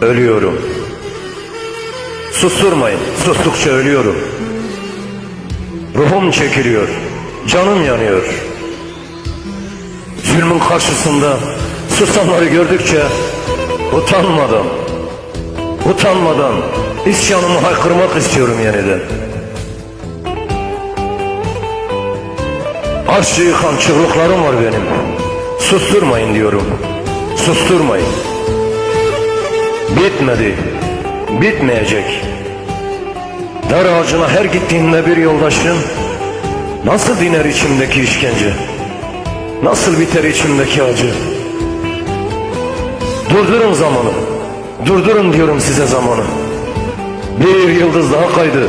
Ölüyorum. Susturmayın, sustukça ölüyorum. Ruhum çekiliyor, canım yanıyor. Zulmün karşısında susanları gördükçe utanmadan, utanmadan isyanımı haykırmak istiyorum yeniden. Arşı yıkan çığlıklarım var benim. Susturmayın diyorum. Susturmayın. Bitmedi. Bitmeyecek. Dar ağacına her gittiğimde bir yoldaşım Nasıl diner içimdeki işkence? Nasıl biter içimdeki acı? Durdurun zamanı. Durdurun diyorum size zamanı. Bir yıldız daha kaydı.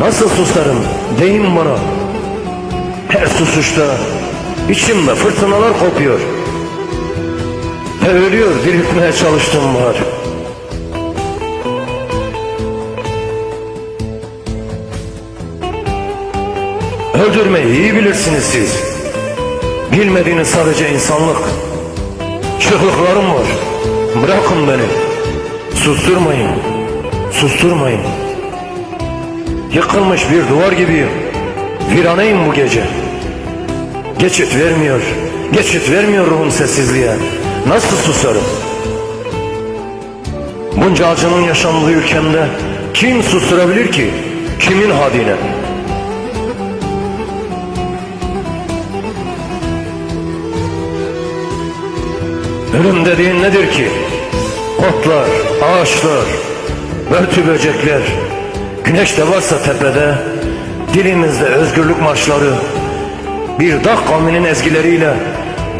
Nasıl susarım? Deyin bana. Her susuşta içimde fırtınalar kopuyor. Ve ölüyor diriltmeye çalıştığım var. Öldürmeyi iyi bilirsiniz siz. Bilmediğiniz sadece insanlık. Çığlıklarım var. Bırakın beni. Susturmayın. Susturmayın. Yıkılmış bir duvar gibiyim. Viraneyim bu gece. Geçit vermiyor. Geçit vermiyor ruhum sessizliğe. Nasıl susarım? Bunca acının yaşandığı ülkemde kim susturabilir ki? Kimin hadine? Ölüm dediğin nedir ki? Otlar, ağaçlar, börtü böcekler, güneş de varsa tepede, dilimizde özgürlük marşları, bir dağ kavminin ezgileriyle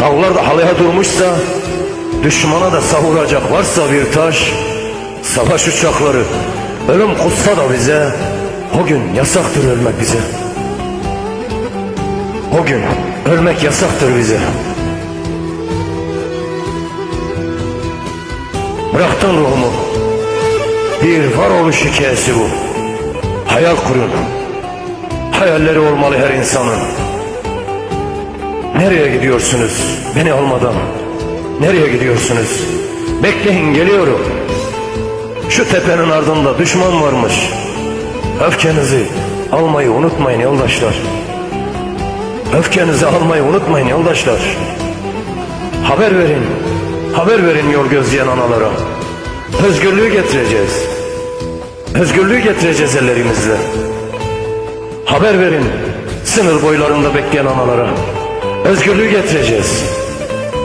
dağlar da halaya durmuşsa, düşmana da savuracak varsa bir taş, savaş uçakları, ölüm kutsa da bize, o gün yasaktır ölmek bize. O gün ölmek yasaktır bize. Bıraktın ruhumu. Bir varoluş hikayesi bu. Hayal kurun. Hayalleri olmalı her insanın. Nereye gidiyorsunuz beni almadan? Nereye gidiyorsunuz? Bekleyin geliyorum. Şu tepenin ardında düşman varmış. Öfkenizi almayı unutmayın yoldaşlar. Öfkenizi almayı unutmayın yoldaşlar. Haber verin. Haber verin yol gözleyen analara. Özgürlüğü getireceğiz. Özgürlüğü getireceğiz ellerimizle. Haber verin sınır boylarında bekleyen analara. Özgürlüğü getireceğiz.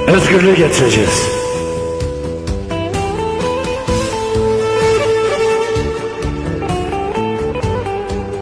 Özgürlüğü getireceğiz.